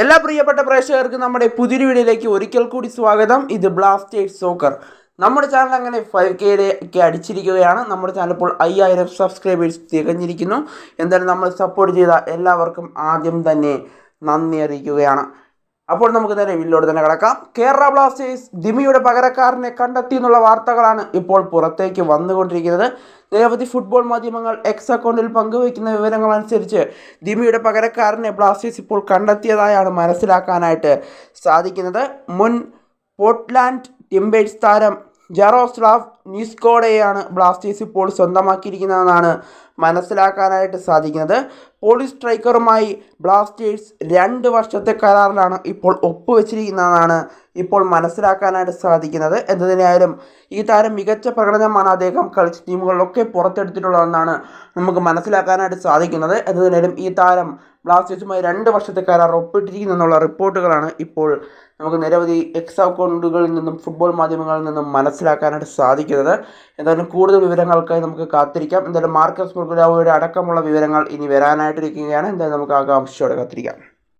എല്ലാ പ്രിയപ്പെട്ട പ്രേക്ഷകർക്കും നമ്മുടെ പുതിയൊരു വീഡിയോയിലേക്ക് ഒരിക്കൽ കൂടി സ്വാഗതം. ഇത് ബ്ലാസ്റ്റേഴ്സ് സോക്കർ നമ്മുടെ ചാനൽ അങ്ങനെ ഫൈവ് കെയിലേക്ക് അടിച്ചിരിക്കുകയാണ്. നമ്മുടെ ചാനൽ ഇപ്പോൾ അയ്യായിരം സബ്സ്ക്രൈബേഴ്സ് തികഞ്ഞിരിക്കുന്നു. എന്തായാലും നമ്മൾ സപ്പോർട്ട് ചെയ്ത എല്ലാവർക്കും ആദ്യം തന്നെ നന്ദി അറിയിക്കുകയാണ്. അപ്പോൾ നമുക്ക് നേരെ വില്ലോട് തന്നെ കിടക്കാം. കേരള ബ്ലാസ്റ്റേഴ്സ് ദിമിയുടെ പകരക്കാരനെ കണ്ടെത്തി എന്നുള്ള വാർത്തകളാണ് ഇപ്പോൾ പുറത്തേക്ക് വന്നുകൊണ്ടിരിക്കുന്നത്. നിരവധി ഫുട്ബോൾ മാധ്യമങ്ങൾ എക്സ് അക്കൗണ്ടിൽ പങ്കുവയ്ക്കുന്ന വിവരങ്ങൾ അനുസരിച്ച് ദിമിയുടെ പകരക്കാരനെ ബ്ലാസ്റ്റേഴ്സ് ഇപ്പോൾ കണ്ടെത്തിയതായാണ് മനസ്സിലാക്കാനായിട്ട് സാധിക്കുന്നത്. മുൻ പോർട്ട്ലാൻഡ് ടിംബേഴ്സ് താരം ജെറോസ്ലാവ് നിസ്കോഡയെയാണ് ബ്ലാസ്റ്റേഴ്സ് ഇപ്പോൾ സ്വന്തമാക്കിയിരിക്കുന്നതെന്നാണ് മനസ്സിലാക്കാനായിട്ട് സാധിക്കുന്നത്. പോളിസ് സ്ട്രൈക്കറുമായി ബ്ലാസ്റ്റേഴ്സ് രണ്ട് വർഷത്തെ കരാറിലാണ് ഇപ്പോൾ ഒപ്പുവെച്ചിരിക്കുന്നതെന്നാണ് ഇപ്പോൾ മനസ്സിലാക്കാനായിട്ട് സാധിക്കുന്നത്. എന്തിനായാലും ഈ താരം മികച്ച പ്രകടനമാണ് അദ്ദേഹം കളിച്ച ടീമുകളിലൊക്കെ പുറത്തെടുത്തിട്ടുള്ളതെന്നാണ് നമുക്ക് മനസ്സിലാക്കാനായിട്ട് സാധിക്കുന്നത്. എന്തതിനായാലും ഈ താരം ബ്ലാസ്റ്റേഴ്സുമായി രണ്ട് വർഷത്തെ കരാർ ഒപ്പിട്ടിരിക്കുന്നു എന്നുള്ള റിപ്പോർട്ടുകളാണ് ഇപ്പോൾ നമുക്ക് നിരവധി എക്സ് അക്കൗണ്ടുകളിൽ നിന്നും ഫുട്ബോൾ മാധ്യമങ്ങളിൽ നിന്നും മനസ്സിലാക്കാനായിട്ട് സാധിക്കുന്നത്. എന്തായാലും കൂടുതൽ വിവരങ്ങൾക്കായി നമുക്ക് കാത്തിരിക്കാം. എന്തായാലും മാർക്കസ് മുർഗുലാവോയുടെ അടക്കമുള്ള വിവരങ്ങൾ ഇനി വരാനായിട്ടിരിക്കുകയാണ് എന്തായാലും നമുക്ക് ആകാംക്ഷയോടെ കാത്തിരിക്കാം.